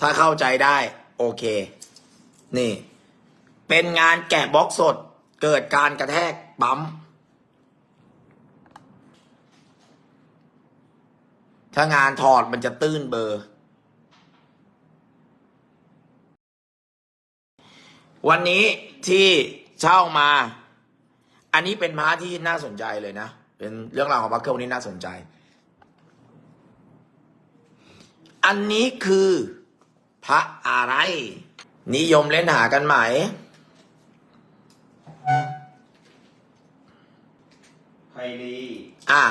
ถ้าเข้าใจได้ โอเค นี่ เป็นงานแกะบล็อกสด เกิดการกระแทกปั๊ม ถ้างานถอดมันจะตื้นเบอร์ วันนี้ที่เช่ามา อันนี้เป็นพระที่น่าสนใจเลยนะ เป็นเรื่องราวของพระเครื่องนี้น่าสนใจ อันนี้คือ พระอะไร นิยมเล่นหากันไหม ไพรีอะ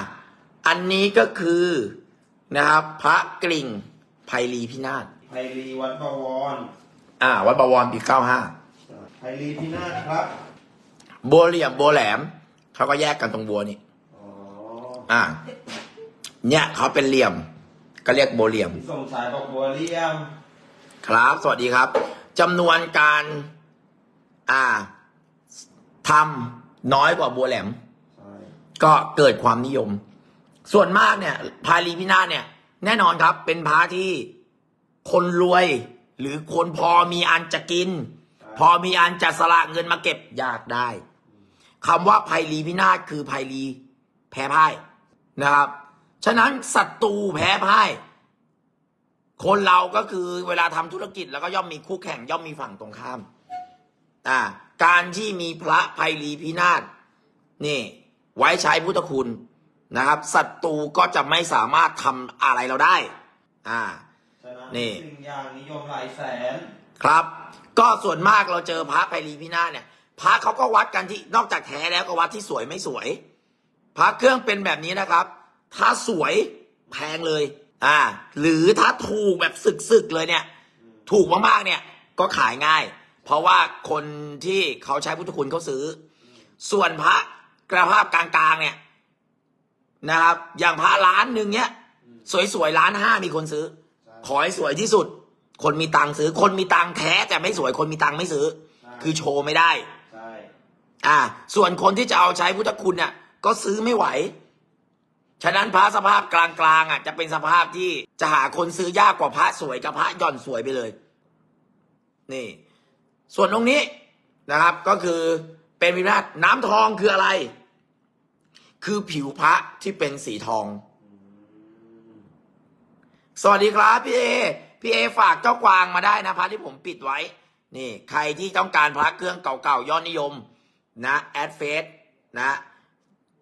อันนี้ก็คือนะครับ พระกริ่งไพลีพินาศไพรีวัดบวร อ่าวัดบวรปีเก้าห้าไพรีพินาศครับ บัวเหลี่ยมบัวแหลม เขาก็แยกกันตรงบัวนี่อ๋ออ่า เนี่ยเขาเป็นเหลี่ยม ก็เรียกบัวเหลี่ยมพี่สมชายบอกบัวเลี่ยม ครับ สวัสดีครับจำนวนการอ่าทำน้อยกว่าบัวแหลมใช่ก็เกิดความนิยม ส่วนมากเนี่ย พาลีพินาศเนี่ย แน่นอนครับ เป็นพระที่คนรวย หรือคนพอมีอันจะกิน พอมีอันจะสละเงินมาเก็บอยากได้คำว่าภัยรีพินาศคือภัยรีแพ้พ่ายนะครับ ฉะนั้นศัตรูแพ้พ่าย คนเราก็คือเวลาทำธุรกิจแล้วก็ย่อมมีคู่แข่งย่อมมีฝั่งตรงข้าม อ่า การที่มีพระภัยรีพินาศนี่ ไว้ใช้พุทธคุณนะครับศัตรูก็จะไม่สามารถทำอะไรเราได้ อ่าฉะนั้นนี่สิ่งอย่างนิยมหลายแสน ครับ ก็ส่วนมากเราเจอพระไพรีพินาศเนี่ย พระเขาก็วัดกันที่นอกจากแท้แล้วก็วัดที่สวยไม่สวย พระเครื่องเป็นแบบนี้นะครับ ถ้าสวยแพงเลย อ่า หรือถ้าถูกแบบสึกๆเลยเนี่ย ถูกมากๆเนี่ยก็ขายง่าย เพราะว่าคนที่เขาใช้พุทธคุณเขาซื้อ ส่วนพระกระภาพกลางๆเนี่ยนะครับ อย่างพระล้านหนึ่งเนี่ยสวยๆล้านห้ามีคนซื้อ ขอให้สวยที่สุด คนมีตังค์ซื้อ คนมีตังค์แท้แต่ไม่สวยคนมีตังค์ไม่ซื้อ คือโชว์ไม่ได้ใช่อ่า ส่วนคนที่จะเอาใช้พุทธคุณเนี่ยก็ซื้อไม่ไหว ฉะนั้นพระสภาพกลางๆอะจะเป็นสภาพที่จะหาคนซื้อยากกว่าพระสวยกับพระหย่อนสวยไปเลย นี่ ส่วนตรงนี้นะครับ ก็คือเป็นวิราชน้ำทองคืออะไร คือผิวพระที่เป็นสีทอง สวัสดีครับพี่เอพี่เอฝากเจ้ากวางมาได้นะพระที่ผมปิดไว้ นี่ ใครที่ต้องการพระเครื่องเก่าๆยอดนิยม นะแอดเฟสนะ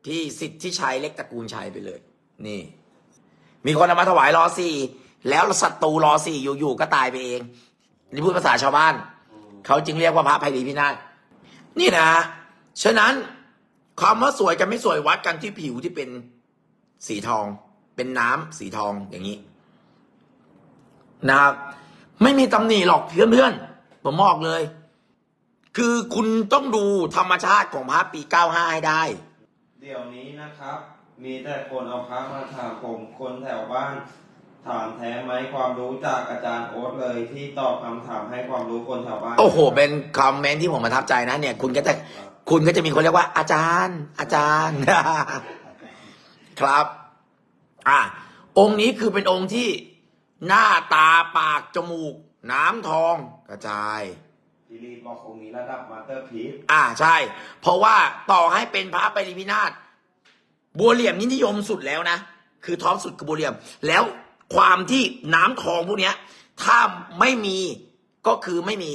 พี่สิทธิชัยเล็กตระกูลชัยไปเลย นี่ มีคนเอามาถวายรอสี่แล้วศัตรูรอสี่อยู่ๆก็ตายไปเอง นี่พูดภาษาชาวบ้าน เขาจึงเรียกว่าพระภัยรีพินาศนี่นะ ฉะนั้นความว่าสวยกันไม่สวยวัดกันที่ผิวที่เป็นสีทอง เป็นน้ำสีทองอย่างนี้นะครับ ไม่มีตำหนิหรอกเพื่อนๆผมบอกเลย คือคุณต้องดูธรรมชาติของพระปี95ให้ได้ เดี๋ยวนี้นะครับ มีแต่คนเอาพระมาถามผมคนแถวบ้าน ถามแท้ไหมความรู้จากอาจารย์โอ๊ตเลย ที่ตอบคำถามให้ความรู้คนแถวบ้านโอ้โห เป็นคอมเมนต์ที่ผมประทับใจนะเนี่ย คุณก็จะคุณก็จะมีคนเรียกว่า อาจารย์ อาจารย์ ครับ อะองค์นี้คือเป็นองค์ที่หน้าตาปากจมูก น้ำทองกระจาย พี่ลีดบอกองค์นี้ระดับมาสเตอร์พีซอ่าใช่ เพราะว่าต่อให้เป็นพระปริพินาศบัวเหลี่ยมนี่นิยมสุดแล้วนะ คือท้องสุดคือบัวเหลี่ยม แล้วความที่น้ำทองพวกเนี้ย ถ้าไม่มีก็คือไม่มี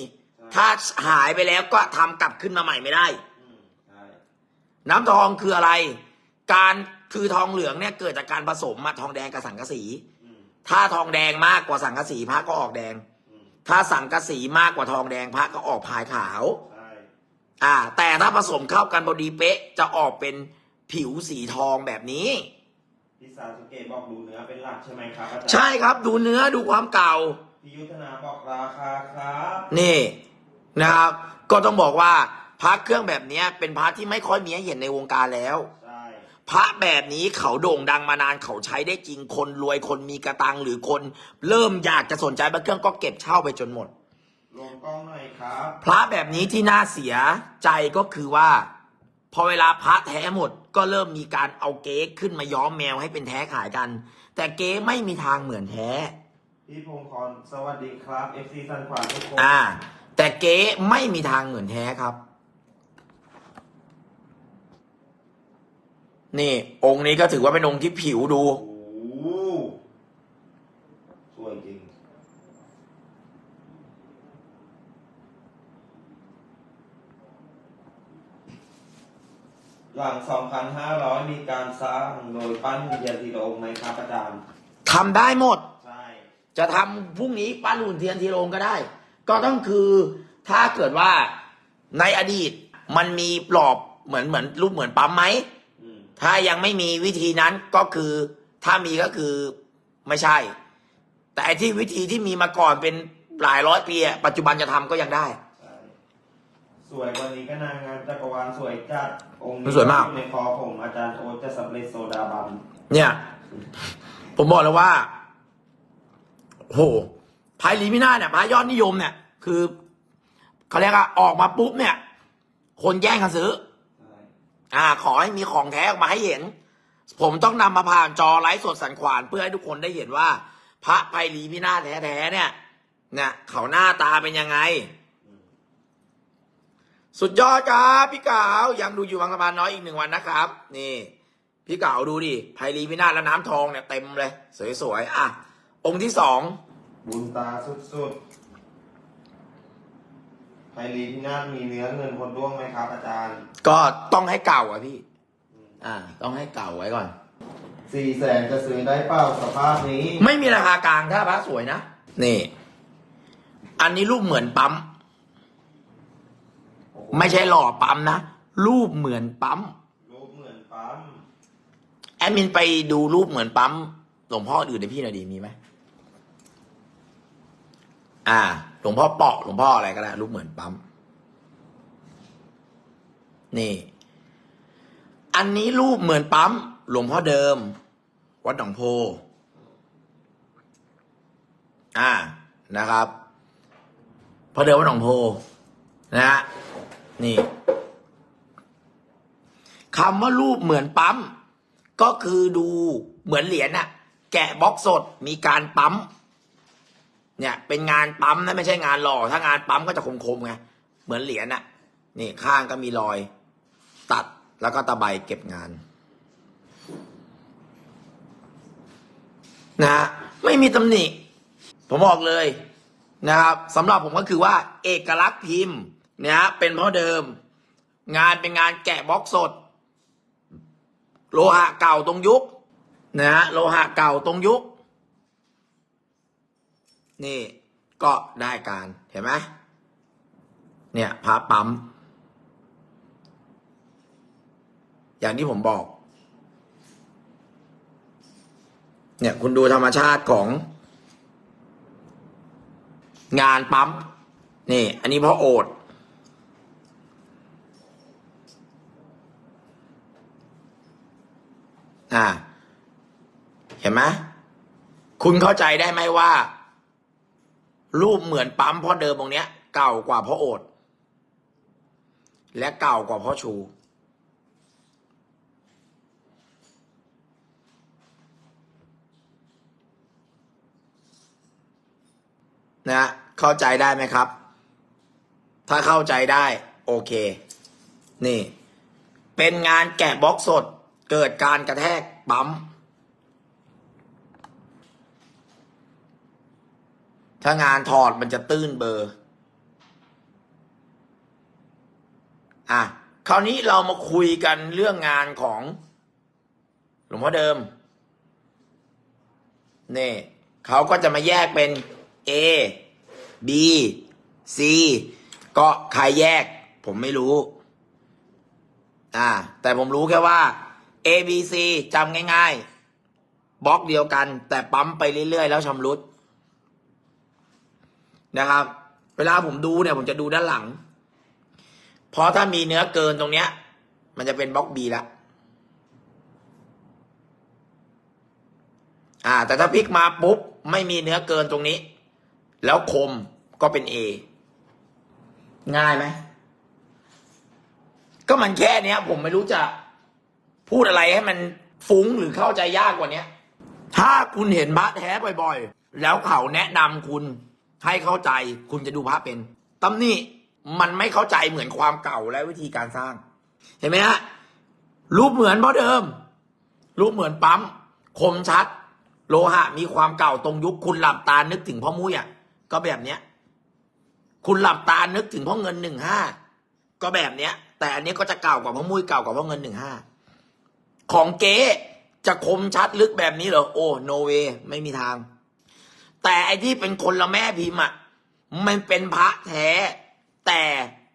ถ้าหายไปแล้วก็ทำกลับขึ้นมาใหม่ไม่ได้อืมใช่น้ำทองคืออะไร การคือทองเหลืองเนี่ยเกิดจากการผสมมาทองแดงกับสังกะสีอืมถ้าทองแดงมากกว่าสังกะสีพระก็ออกแดงอืม ถ้าสังกะสีมากกว่าทองแดงพระก็ออกพายขาว ใช่อ่า แต่ถ้าผสมเข้ากันพอดีเป๊ะ จะออกเป็นผิวสีทองแบบนี้ พี่ซาสุเกะบอกดูเนื้อเป็นหลักใช่ไหมครับอาจารย์ใช่ครับ ดูเนื้อดูความเก่า พี่ยุทธนาบอกราคาครับนี่นะครับ ก็ต้องบอกว่าพระเครื่องแบบเนี้ยเป็นพระที่ไม่ค่อยมีให้เห็นในวงการแล้วใช่ พระแบบนี้เขาโด่งดังมานานเขาใช้ได้จริงคนรวยคนมีกระตังหรือคน เริ่มอยากจะสนใจพระเครื่องก็เก็บเช่าไปจนหมดลงกล้องหน่อยครับพระแบบนี้ที่น่าเสียใจก็คือว่า พอเวลาพระแท้หมดก็เริ่มมีการเอาเก๊ขึ้นมาย้อมแมวให้เป็นแท้ขายกัน แต่เก๊ไม่มีทางเหมือนแท้พพี่พงศ์คอนสวัสดีครับ FC สันขวานทุกคนอ่า แต่เก๊ไม่มีทางเหมือนแท้ครับ นี่ องค์นี้ก็ถือว่าเป็นองค์ที่ผิวดู โอ้โหสวยจริง หลัง 2,500 มีการสร้างโดยปั้นหุ่นเทียนทีละองค์ไหมครับอาจารย์ทำได้หมด ใช่ จะทำพรุ่งนี้ปั้นหุ่นเทียนทีโรงก็ได้ ก็ต้องคือถ้าเกิดว่าในอดีตมันมีหลอบเหมือนเหมือนรูปเหมือนปั๊มไหมอืม ถ้ายังไม่มีวิธีนั้นก็คือถ้ามีก็คือไม่ใช่ แต่ไอ้ที่วิธีที่มีมาก่อนเป็นหลายร้อยปีอะปัจจุบันจะทำก็ยังได้ใช่สวยกวันนี้ก็นางงามจักรวาลสวยจัดองค์สวยมากอยู่ในคอผมอาจารย์โอ๊ตจะสำเร็จโซดาบันเนี่ย ผมบอกเลยว่าโหพายลีมิน่าเนี่ยพายยอดนิยมเนี่ย คือเขาเรียกว่าออกมาปุ๊บเนี่ย คนแย่งกันซื้อใช่ อ่า ขอให้มีของแท้ออกมาให้เห็น ผมต้องนำมาผ่านจอไลฟ์สดสันขวานเพื่อให้ทุกคนได้เห็นว่า พระไพลีพินาศแท้ๆเนี่ยเนี่ยเขาหน้าตาเป็นยังไง สุดยอดครับพี่เก๋ายังดูอยู่บางสะพานน้อยอีกหนึ่งวันนะครับ นี่ พี่เก๋าดูดิไพลีพินาศและน้ำทองเนี่ยเต็มเลย สวยๆอะองค์ที่สองบุญตาสุดๆ รีพินาศมีเนื้อเงินคนด้วงไหมครับ อาจารย์ ก็ต้องให้เก่าอะพี่ อ่า ต้องให้เก่าไว้ก่อน สี่แสนจะซื้อได้เปล่าสภาพนี้ ไม่มีราคากลางถ้าพระสวยนะ นี่ อันนี้รูปเหมือนปั๊ม ไม่ใช่หล่อปั๊มนะ รูปเหมือนปั๊ม รูปเหมือนปั๊ม แอดมินไปดูรูปเหมือนปั๊มหลวงพ่ออื่นในพี่หน่อยดีมีไหม อ่า หลวงพ่อเปาะหลวงพ่ออะไรก็ได้รูปเหมือนปั๊ม นี่ อันนี้รูปเหมือนปั๊ม หลวงพ่อเดิม วัดหนองโพ อ่า นะครับพระเดิมวัดหนองโพ นะฮะ นี่คำว่ารูปเหมือนปั๊ม ก็คือดูเหมือนเหรียญน่ะแกะบล็อกสดมีการปั๊ม เนี่ยเป็นงานปั๊มนะไม่ใช่งานหล่อถ้างานปั๊มก็จะคมๆไงเหมือนเหรียญน่ะนี่ข้างก็มีรอย ตัดแล้วก็ตะไบเก็บงานนะไม่มีตำหนิ ผมบอกเลยนะครับสำหรับผมก็คือว่า เอกลักษณ์พิมพ์เนะฮะเป็นเพราะเดิม งานเป็นงานแกะบล็อกสด โลหะเก่าตรงยุคนะฮะโลหะเก่าตรงยุค นี่ก็ได้การเห็นไหมเนี่ยพาปั๊ม อย่างที่ผมบอก เนี่ยคุณดูธรรมชาติของ งานปั๊ม นี่ อันนี้เพราะโอดอ่า เห็นไหมคุณเข้าใจได้ไหมว่า รูปเหมือนปั๊มพ่อเดิมตรงเนี้ย เก่ากว่าพ่อโอด และเก่ากว่าพ่อชู นะ เข้าใจได้ไหมครับ ถ้าเข้าใจได้ โอเค นี่ เป็นงานแกะบล็อกสด เกิดการกระแทกปั๊ม ถ้างานถอดมันจะตื้นเบอร์ อะ คราวนี้เรามาคุยกันเรื่องงานของหลวงพ่อเดิม นี่เขาก็จะมาแยกเป็น A B C ก็ใครแยก ผมไม่รู้ อ่า แต่ผมรู้แค่ว่า A B C จำง่าย ๆบล็อกเดียวกัน แต่ปั๊มไปเรื่อยๆ แล้วชำรุด นะครับ เวลาผมดูเนี่ย ผมจะดูด้านหลัง เพราะถ้ามีเนื้อเกินตรงเนี้ย มันจะเป็นบล็อก B แล้วอ่า แต่ถ้าพลิกมาปุ๊บ ไม่มีเนื้อเกินตรงนี้ แล้วคมก็เป็น A ง่ายไหม ก็มันแค่เนี้ย ผมไม่รู้จะพูดอะไรให้มันฟุ้งหรือเข้าใจยากกว่านี้ถ้าคุณเห็นบาสแท้บ่อยๆ แล้วเขาแนะนำคุณ ให้เข้าใจคุณจะดูพระเป็นตำหนี่มันไม่เข้าใจเหมือนความเก่าและวิธีการสร้าง เห็นไหมฮะรูปเหมือนเพราะเดิม รูปเหมือนปั๊ม คมชัด โลหะ มีความเก่าตรงยุคคุณหลับตานึกถึงพ่อมุ้ยอะก็แบบเนี้ย คุณหลับตานึกถึงพ่อเงินหนึ่งห้าก็แบบเนี้ย แต่อันนี้ก็จะเก่ากว่าพ่อมุ้ยเก่ากว่าพ่อเงินหนึ่งห้าของเก๊จะคมชัดลึกแบบนี้เหรอโอ้โนเวไม่มีทาง แต่ไอที่เป็นคนละแม่พิมพ์อะมันเป็นพระแท้ แต่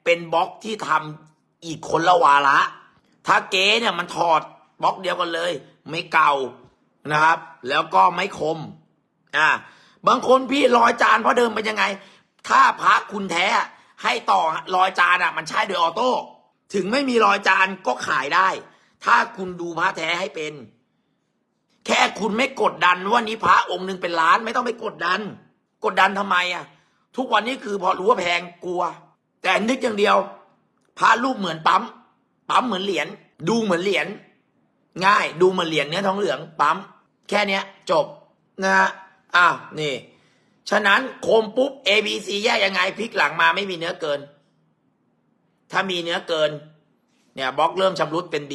เป็นบล็อกที่ทำอีกคนละวาระ ถ้าเก๊เนี่ยมันถอดบล็อกเดียวกันเลย ไม่เก่านะครับ แล้วก็ไม่คม อ่า บางคนพี่รอยจานเพราะเดิมเป็นยังไง ถ้าพระคุณแท้ให้ต่อรอยจานอะ มันใช้โดยออโต้ ถึงไม่มีรอยจานก็ขายได้ ถ้าคุณดูพระแท้ให้เป็น แค่คุณไม่กดดันว่านี้พระองค์หนึ่งเป็นล้านไม่ต้องไปกดดัน กดดันทำไมอะ ทุกวันนี้คือพอรู้ว่าแพงกลัว แต่นึกอย่างเดียวพระรูปเหมือนปั๊มปั๊มเหมือนเหรียญดูเหมือนเหรียญง่ายดูเหมือนเหรียญเนื้อทองเหลืองปั๊มแค่เนี้ย จบนะฮะอ้าวนี่ ฉะนั้นโคมปุ๊บ A B C แยกยังไงพลิกหลังมาไม่มีเนื้อเกิน ถ้ามีเนื้อเกิน เนี่ยบล็อกเริ่มชำรุดเป็น B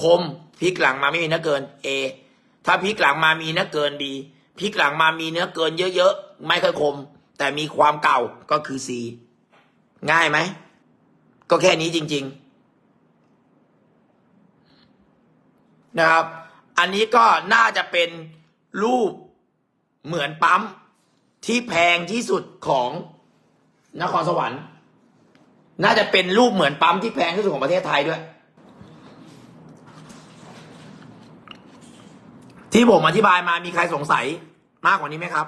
คมพลิกหลังมาไม่มีเนื้อเกิน A ถ้าพลิกหลังมามีเนื้อเกิน B พลิกหลังมามีเนื้อเกินเยอะๆ ไม่ค่อยคม แต่มีความเก่าก็คือ C ง่ายไหม ก็แค่นี้จริง ๆ นะครับ อันนี้ก็น่าจะเป็นรูปเหมือนปั๊มที่แพงที่สุดของนครสวรรค์ น่าจะเป็นรูปเหมือนปั๊มที่แพงที่สุดของประเทศไทยด้วย ที่ผมอธิบายมามีใครสงสัยมากกว่านี้ไหมครับ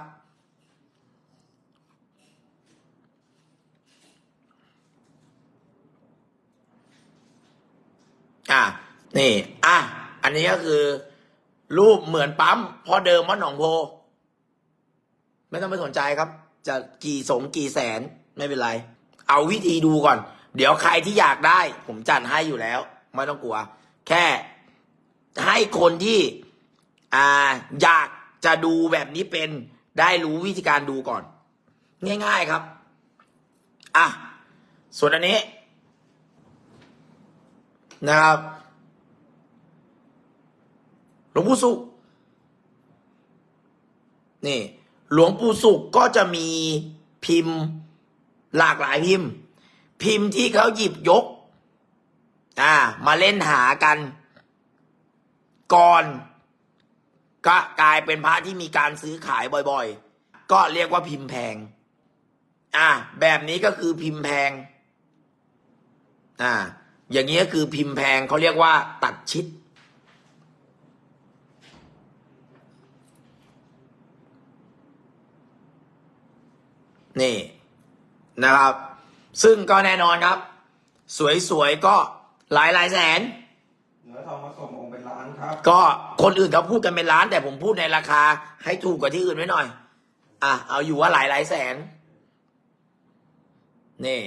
อะนี่ อะ อันนี้ก็คือ รูปเหมือนปั๊มพราะเดิมวัดหนองโพ ไม่ต้องไปสนใจครับ จะกี่สงกี่แสนไม่เป็นไร เอาวิธีดูก่อน เดี๋ยวใครที่อยากได้ ผมจัดให้อยู่แล้ว ไม่ต้องกลัว แค่ให้คนที่ อ่าอยากจะดูแบบนี้เป็นได้รู้วิธีการดูก่อน ง่ายๆครับ อะ ส่วนอันนี้ นะครับหลวงปู่สุขนี่ หลวงปู่สุขก็จะมีพิมพ์หลากหลายพิมพ์ พิมพ์ที่เขาหยิบยก อ่า มาเล่นหากัน ก่อน ก็กลายเป็นพระที่มีการซื้อขายบ่อยๆ ก็เรียกว่าพิมพ์แพง อ่า แบบนี้ก็คือพิมพ์แพง อ่า อย่างนี้ก็คือพิมพ์แพงเขาเรียกว่า ตัดชิด นี่นะครับ ซึ่งก็แน่นอนครับ สวยๆ ก็หลายหลายแสน เนื้อทองผสมองค์เป็นล้านครับ ก็คนอื่นเขาพูดกันเป็นล้าน แต่ผมพูดในราคา ให้ถูกกว่าที่อื่นไว้หน่อย อะเอาอยู่ว่าหลายหลายแสน นี่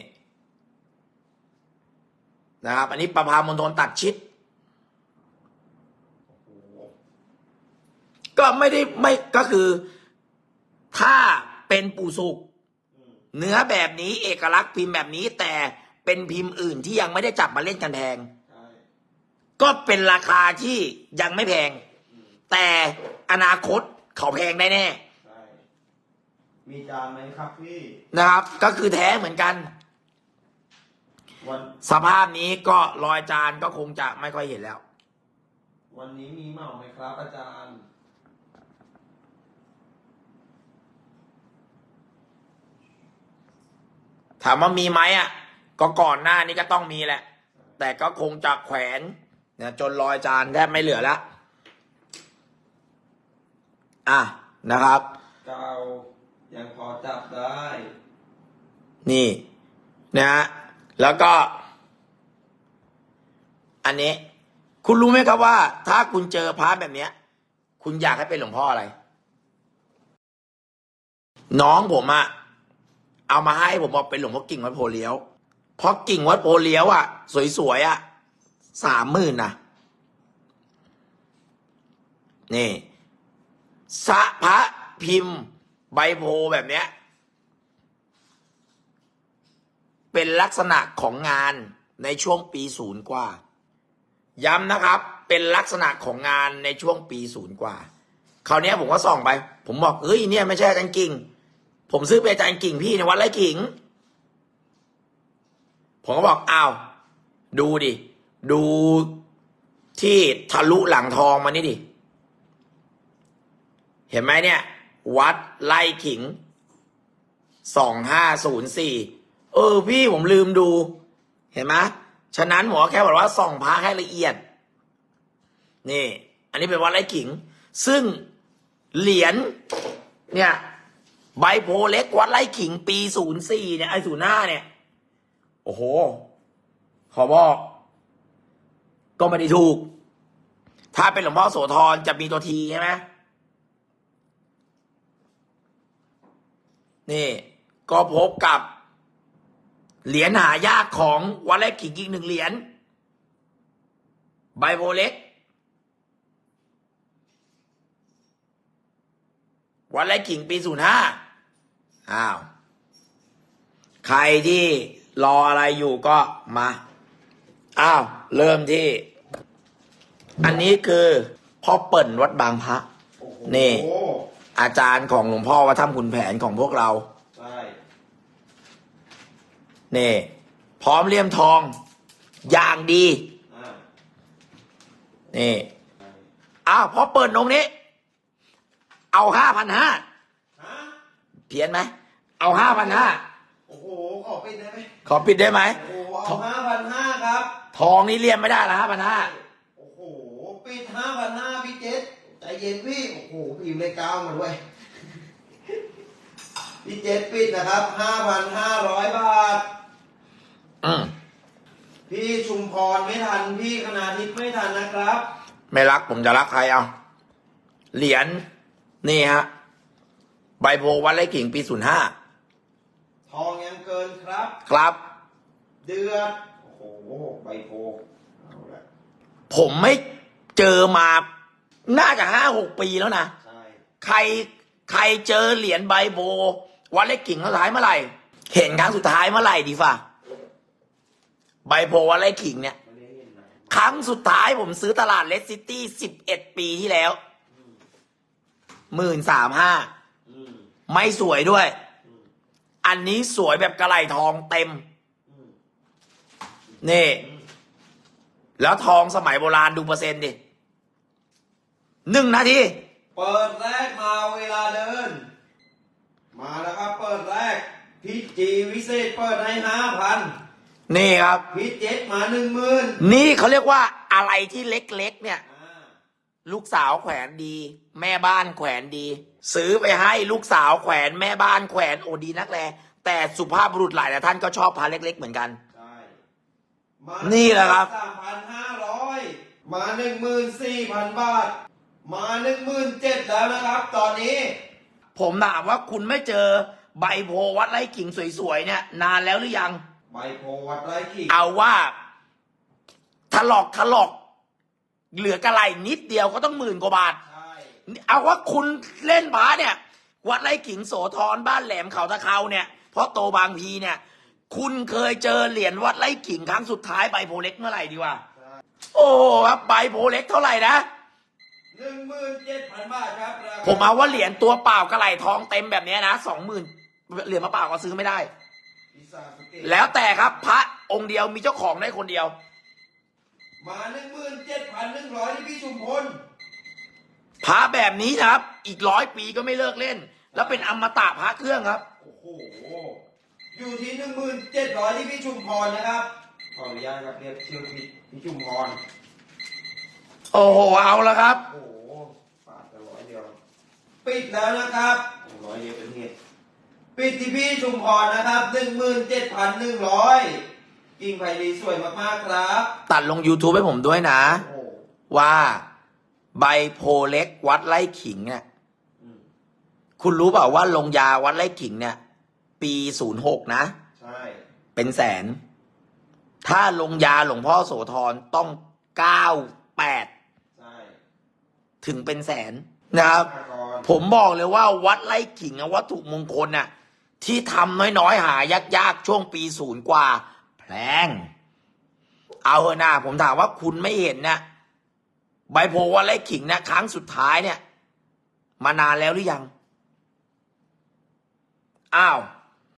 นะครับ อันนี้ประพามณฑลตัดชิด ก็ไม่ได้ไม่ก็คือ ถ้าเป็นปูสุกเนื้อแบบนี้เอกลักษณ์พิมพ์แบบนี้แต่เป็นพิมพ์อื่นที่ยังไม่ได้จับมาเล่นกันแพง ก็เป็นราคาที่ยังไม่แพง แต่อนาคตเขาแพงแน่ใช่มีจานไหมครับพี่ๆนะครับ ก็คือแท้เหมือนกัน วันสภาพนี้ก็รอยจานก็คงจะไม่ค่อยเห็นแล้ว วันนี้มีเหมาไหมครับอาจารย์ถามว่ามีไหมอะ ก็ก่อนหน้านี้ก็ต้องมีแหละ แต่ก็คงจะแขวนเนี่ยจนรอยจานแทบไม่เหลือแล้วอะนะครับเก่ายังพอจับได้ นี่นะฮะแล้วก็ อันนี้ คุณรู้ไหมครับว่า ถ้าคุณเจอพระแบบเนี้ย คุณอยากให้เป็นหลวงพ่ออะไร น้องผมอะเอามาให้ผมบอกเป็นหลวงพ่อกิ่งวัดโพเลี้ยวเพราะกิ่งวัดโพเลี้ยวอะสวยๆอะ สามหมื่นนะนี่สะพระพิมพ์ ใบโพแบบเนี้ย เป็นลักษณะของงานในช่วงปีศูนย์กว่า ย้ำนะครับ เป็นลักษณะของงานในช่วงปีศูนย์กว่าคราวนี้ผมก็ส่องไป ผมบอกเฮ้ยเนี่ยไม่ใช่อาจารย์กิ่ง ผมซื้อไปอาจารย์กิ่งพี่ในวัดไร่ขิงผมก็บอกอ้าวดูดิ ดูที่ทะลุหลังทองมานี่ดิ เห็นไหมเนี่ย วัดไล่ขิงสองห้าศูนย์สี่เออพี่ผมลืมดู เห็นไหมฉะนั้นหมอแค่บอกว่าส่องพระให้ละเอียด นี่ อันนี้เป็นวัดไร่ขิง ซึ่งเหรียญเนี่ยใบโพเล็กวัดไร่ขิงปีศูนย์สี่เนี่ยไอศูนย์หน้าเนี่ย โอ้โห ขอบอก ก็ไม่ได้ถูก ถ้าเป็นหลวงพ่อโสธรจะมีตัวทีใช่ไหมนี่ ก็พบกับ เหรียญหายากของวัดไร่ขิงอีกหนึ่งเหรียญใบโพเล็กวัดไร่ขิงปีศูนย์ห้าอ้าว ใครที่รออะไรอยู่ก็มา อ้าว เริ่มที่ อันนี้คือพ่อเปิ่นวัดบางพระโอ้โหนี่อาจารย์ของหลวงพ่อวัดถ้ำขุนแผนของพวกเรา ใช่นี่ พร้อมเลี่ยมทอง อย่างดี อ่านี่อ้าวพอเปิดองค์นี้ เอาห้าพันห้าฮะเพี้ยนไหม เอาห้าพันห้าโอ้โห ขอปิดได้ไหมขอปิดได้ไหม โอ้โห เอาห้าพันห้าครับ ทองนี่เลี่ยมไม่ได้ละห้าพันห้าโอ้โห ปิดห้าพันห้าพี่เจษใจเย็นพี่โอ้โหพิมพ์เลขเก้ามาด้วยพี่เจษปิดนะครับห้าพันห้าร้อยบาทอืมพี่ชุมพรไม่ทัน พี่คณาทิพย์ไม่ทันนะครับ ไม่รักผมจะรักใครเอาเหรียญนี่ฮะใบโพวัดไร่ขิงปีศูนย์ห้าทองยังเกินครับ ครับ เดือดโอ้โหใบโพเอาละผมไม่ เจอมาน่าจะห้าหกปีแล้วนะ ใช่ ใครใครเจอเหรียญใบโบ วัดเล็กกิ่งครั้งสุดท้ายเมื่อไหร่ เห็นครั้งสุดท้ายเมื่อไหร่ดีฟ่ะใบโพวัดเล็กกิ่งเนี่ย ไม่ได้เห็นนะครั้งสุดท้ายผมซื้อตลาดเลสซิตี้สิบเอ็ดปีที่แล้วหมื่นสามห้าอืมไม่สวยด้วย อืมอันนี้สวยแบบกระไหลทองเต็ม อืมนี่ อืม แล้วทองสมัยโบราณดูเปอร์เซ็นต์ดิหนึ่งนาที เปิดแรกมาเวลาเดิน มาแล้วครับเปิดแรก พี่จีวิเศษเปิดให้ห้าพันนี่ครับ พี่เจ็ดมาหนึ่งหมื่นนี่เขาเรียกว่าอะไรที่เล็กๆเนี่ยอ่าลูกสาวแขวนดี แม่บ้านแขวนดี ซื้อไปให้ลูกสาวแขวนแม่บ้านแขวนโอดีนักแลแต่สุภาพบุรุษหลายหลายท่านก็ชอบพาเล็ก ๆ เหมือนกันใช่มา นี่แหละครับสามพันห้าร้อยมาหนึ่งหมื่นสี่พันบาท มาหนึ่งหมื่นเจ็ดแล้วนะครับ ตอนนี้ ผมถามว่าคุณไม่เจอใบโพวัดไร่ขิงสวยๆเนี่ย นานแล้วหรือยัง ใบโพวัดไร่ขิงเอาว่าถลอกถลอก เหลือกระไรนิดเดียวก็ต้องหมื่นกว่าบาทใช่เอาว่าคุณเล่นพระเนี่ย วัดไร่ขิงโสธรบ้านแหลมเขาตะเขาเนี่ยเพราะโตบางพีเนี่ย คุณเคยเจอเหรียญวัดไร่ขิงครั้งสุดท้ายใบโพเล็กเมื่อไหร่ดีวะใช่โอ้โหครับใบโพเล็กเท่าไหร่นะหนึ่งหมื่นเจ็ดพันบาทครับราคผมเอาว่าเหรียญตัวเปล่ากระไหลทองเต็มแบบเนี้ยนะสองหมื่นเหรียญมาเปล่าก็ซื้อไม่ได้อิซาสุเกะแล้วแต่ครับพระองค์เดียวมีเจ้าของได้คนเดียว มาหนึ่งหมื่นเจ็ดพันหนึ่งร้อยที่พี่ชุมพลพระแบบนี้นะครับ อีกร้อยปีก็ไม่เลิกเล่น แล้วเป็นอมตะพระเครื่องครับโอ้โห อยู่ที่หนึ่งหมื่นเจ็ดร้อยที่พี่ชุมพรนะครับ ขออนุญาตครับเรียกชื่อพี่พี่ชุมพร โอ้โห เอาละครับ โอ้โหปาดไปร้อยเดียว ปิดแล้วนะครับร้อยเดียวเป็นเหตุปิดที่พี่ชุมพรนะครับหนึ่งหมื่นเจ็ดพันหนึ่งร้อยกิ่งไผ่ดีสวยมากๆครับ ตัดลง YouTube ให้ผมด้วยนะ โอ้โหว่าใบโพเล็กวัดไร่ขิงเนี่ย อืม คุณรู้เปล่าว่าลงยาวัดไร่ขิงเนี่ย ปีศูนย์หกนะ ใช่ เป็นแสน ถ้าลงยาหลวงพ่อโสธรต้องเก้าแปดใช่ถึงเป็นแสนนะครับมาก่อนผมบอกเลยว่าวัดไร่ขิงอะวัตถุมงคลน่ะ ที่ทำน้อยๆ หายากๆ ช่วงปีศูนย์กว่า แพง เอาเถอะนะผมถามว่าคุณไม่เห็นนะใบโพธิ์วัดไร่ขิงนะครั้งสุดท้ายเนี่ย มานานแล้วหรือยัง อ้าว